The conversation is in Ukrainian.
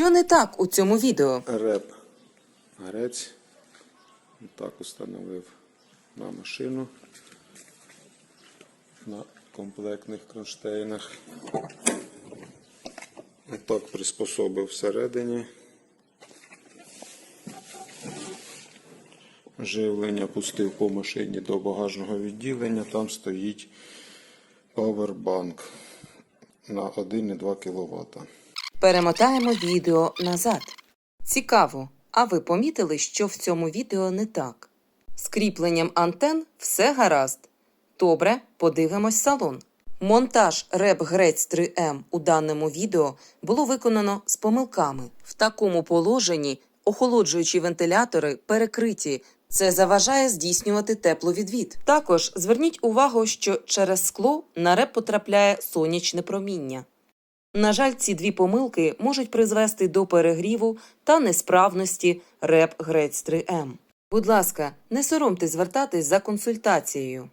Що не так у цьому відео? реп грець. Так установив на машину на комплектних кронштейнах. Отак приспособив всередині. Живлення пустив по машині до багажного відділення. Там стоїть павербанк на 1,2 кВт. Перемотаємо відео назад. Цікаво, а ви помітили, що в цьому відео не так? З кріпленням антен все гаразд. Добре, подивимось салон. Монтаж реп Грець 3М у даному відео було виконано з помилками. В такому положенні охолоджуючі вентилятори перекриті. Це заважає здійснювати тепловідвід. Також зверніть увагу, що через скло на реп потрапляє сонячне проміння. На жаль, ці дві помилки можуть призвести до перегріву та несправності реп Грець 3М. Будь ласка, не соромте звертатись за консультацією.